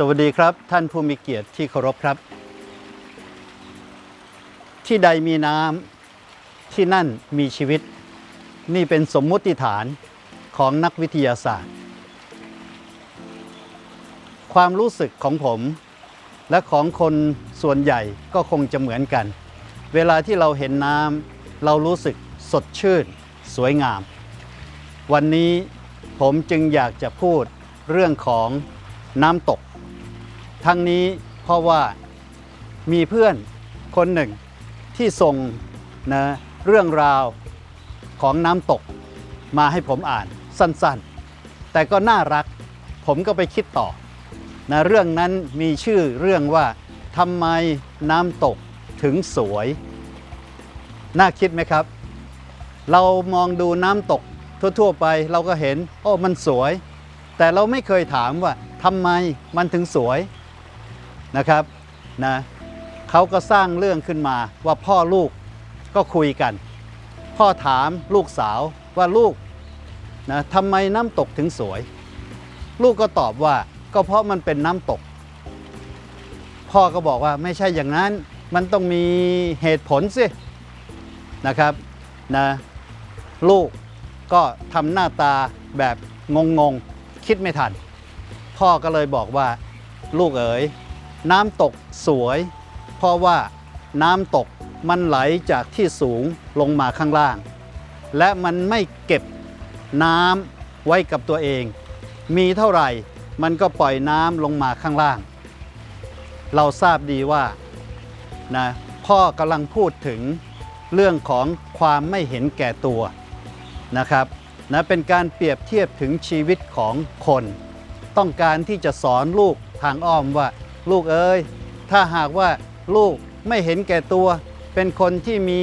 สวัสดีครับท่านผู้มีเกียรติที่เคารพครับ ที่ใดมีน้ำที่นั่นมีชีวิต นี่เป็นสมมุติฐานของนักวิทยาศาสตร์ ความรู้สึกของผม และของคนส่วนใหญ่ก็คงจะเหมือนกัน เวลาที่เราเห็นน้ำเรารู้สึกสดชื่น สวยงาม วันนี้ผมจึงอยากจะพูดเรื่องของน้ำตก ทั้งนี้เพราะว่ามีเพื่อนคนหนึ่งที่ส่งนะเรื่องราวของน้ำตกมาให้ผมอ่านสั้นๆ แต่ก็น่ารักผมก็ไปคิดต่อนะเรื่องนั้นมีชื่อเรื่องว่าทำไมน้ำตกถึงสวย น่าคิดไหมครับ เรามองดูน้ำตกทั่วๆไปเราก็เห็น โอ้มันสวย แต่เราไม่เคยถามว่าทำไมมันถึงสวย นะครับนะเขาก็สร้างเรื่องขึ้นมาว่าพ่อลูกก็คุยกัน พ่อถามลูกสาวว่าลูกนะทำไมน้ำตกถึงสวย ลูกก็ตอบว่าก็เพราะมันเป็นน้ำตก พ่อก็บอกว่าไม่ใช่อย่างนั้นมันต้องมีเหตุผลสินะครับนะลูกก็ทำหน้าตาแบบงงๆ คิดไม่ทัน พ่อก็เลยบอกว่าลูกเอ๋ย น้ำตกสวย เพราะว่าน้ำตกมันไหลจากที่สูงลงมาข้างล่าง และมันไม่เก็บน้ำไว้กับตัวเอง มีเท่าไหร่มันก็ปล่อยน้ำลงมาข้างล่าง เราทราบดีว่านะพ่อกำลังพูดถึงเรื่องของความไม่เห็นแก่ตัวนะครับนะเป็นการเปรียบเทียบถึงชีวิตของคน ต้องการที่จะสอนลูกทางอ้อมว่า ลูกเอ้ยถ้าหากว่าลูกไม่เห็นแก่ตัว เป็นคนที่มี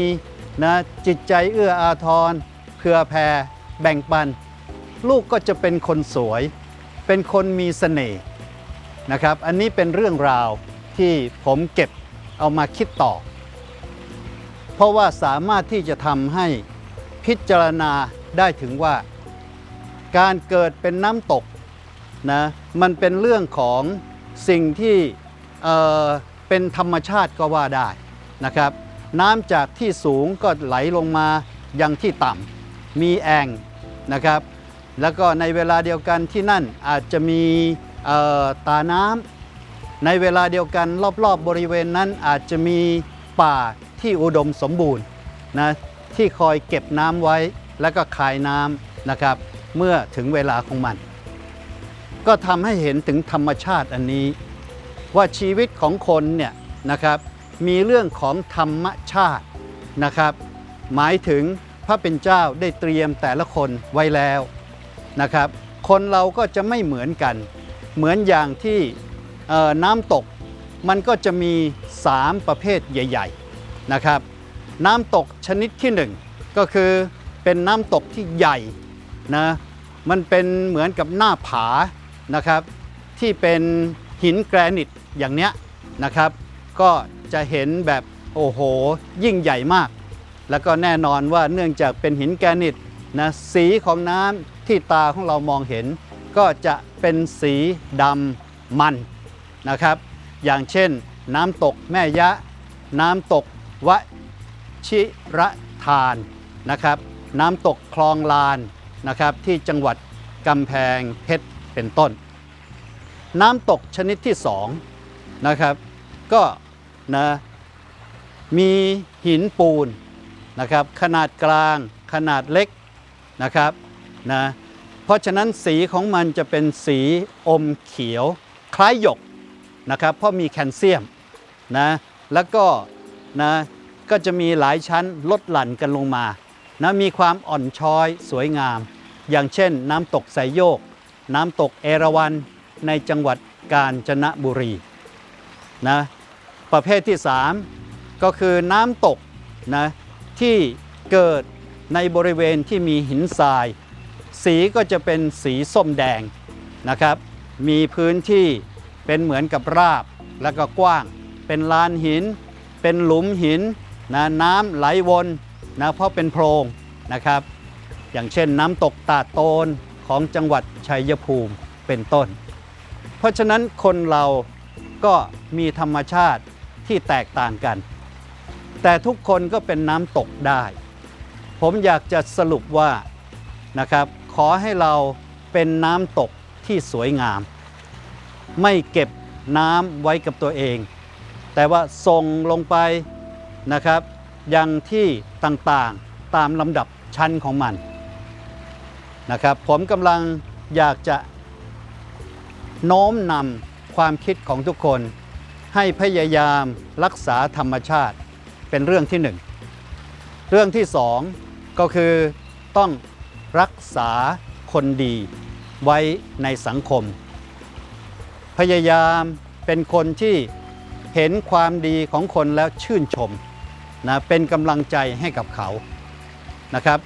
นะจิตใจเอื้ออาทรเผื่อแผ่แบ่งปัน ลูกก็จะเป็นคนสวย เป็นคนมีเสน่ห์นะครับ อันนี้เป็นเรื่องราวที่ผมเก็บเอามาคิดต่อ เพราะว่าสามารถที่จะทำให้พิจารณาได้ถึงว่า การเกิดเป็นน้ำตกนะมันเป็นเรื่องของ สิ่งที่เเป็นธรรมชาติก็ว่าได้นะครับ น้ำจากที่สูงก็ไหลลงมายังที่ต่ำมีแอ่งนะครับ แล้วก็ในเวลาเดียวกันที่นั่นอาจจะมีตาน้ำในเวลาเดียวกันรอบๆบบริเวณนั้นอาจจะมีป่าที่อุดมสมบูรณ์นะที่คอยเก็บน้ำไว้แล้วก็คายน้ำนะครับ เมื่อถึงเวลาของมัน ก็ทำให้เห็นถึงธรรมชาติอันนี้ ว่าชีวิตของคนเนี่ยนะครับมีเรื่องของธรรมชาตินะครับ หมายถึงพระเป็นเจ้าได้เตรียมแต่ละคนไว้แล้วนะครับ คนเราก็จะไม่เหมือนกัน เหมือนอย่างที่น้ำตกมันก็จะมี 3 ประเภทใหญ่ ๆนะครับ น้ำตกชนิดที่ 1 ก็คือเป็นน้ำตกที่ใหญ่นะมันเป็นเหมือนกับหน้าผา นะครับ ที่เป็นหินแกรนิตอย่างเนี้ยนะครับ ก็จะเห็นแบบโอ้โห ยิ่งใหญ่มาก แล้วก็แน่นอนว่าเนื่องจากเป็นหินแกรนิตนะสีของน้ำที่ตาของเรามองเห็น ก็จะเป็นสีดำมันนะครับ อย่างเช่น น้ำตกแม่ยะ น้ำตกวชิระทานนะครับ น้ำตกคลองลานนะครับที่จังหวัดกำแพงเพชร เป็นต้น น้ำตกชนิดที่สองนะครับก็นะมีหินปูนนะครับขนาดกลางขนาดเล็กนะครับนะเพราะฉะนั้นสีของมันจะเป็นสีอมเขียวคล้ายหยกนะครับเพราะมีแคลเซียมนะแล้วก็นะก็จะมีหลายชั้นลดหลั่นกันลงมานะมีความอ่อนช้อยสวยงาม อย่างเช่นน้ำตกไสยโยก น้ำตกเอราวัณในจังหวัดกาญจนบุรีนะประเภทที่ 3 ก็คือน้ำตกนะที่เกิดในบริเวณที่มีหินทราย สีก็จะเป็นสีส้มแดงนะครับ มีพื้นที่เป็นเหมือนกับราบแล้วก็กว้าง เป็นลานหิน เป็นหลุมหินนะน้ำไหลวนนะเพราะเป็นโพรงนะครับ อย่างเช่นน้ำตกตาโตน ของจังหวัดชัยภูมิเป็นต้น เพราะฉะนั้นคนเราก็มีธรรมชาติที่แตกต่างกัน แต่ทุกคนก็เป็นน้ำตกได้ ผมอยากจะสรุปว่านะครับขอให้เราเป็นน้ำตกที่สวยงาม ไม่เก็บน้ำไว้กับตัวเอง แต่ว่าส่งลงไปนะครับยังที่ต่างๆตามลำดับชั้นของมัน นะครับผมกำลังอยากจะโน้มนำความคิดของทุกคน ให้พยายามรักษาธรรมชาติเป็นเรื่องที่หนึ่งเรื่องที่สองก็คือต้องรักษาคนดีไว้ในสังคม พยายามเป็นคนที่เห็นความดีของคนแล้วชื่นชมนะเป็นกำลังใจให้กับเขานะครับ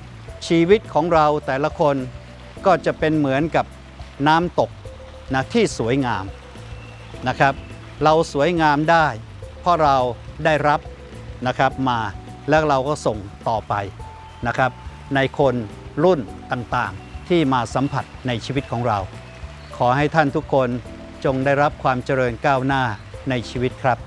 ชีวิตของเราแต่ละคนก็จะเป็นเหมือนกับน้ำตกนะที่สวยงามนะครับ เราสวยงามได้ เพราะเราได้รับนะครับมาแล้วเราก็ส่งต่อไปนะครับ ในคนรุ่นต่างๆ ที่มาสัมผัสในชีวิตของเรา ขอให้ท่านทุกคนจงได้รับความเจริญก้าวหน้าในชีวิตครับ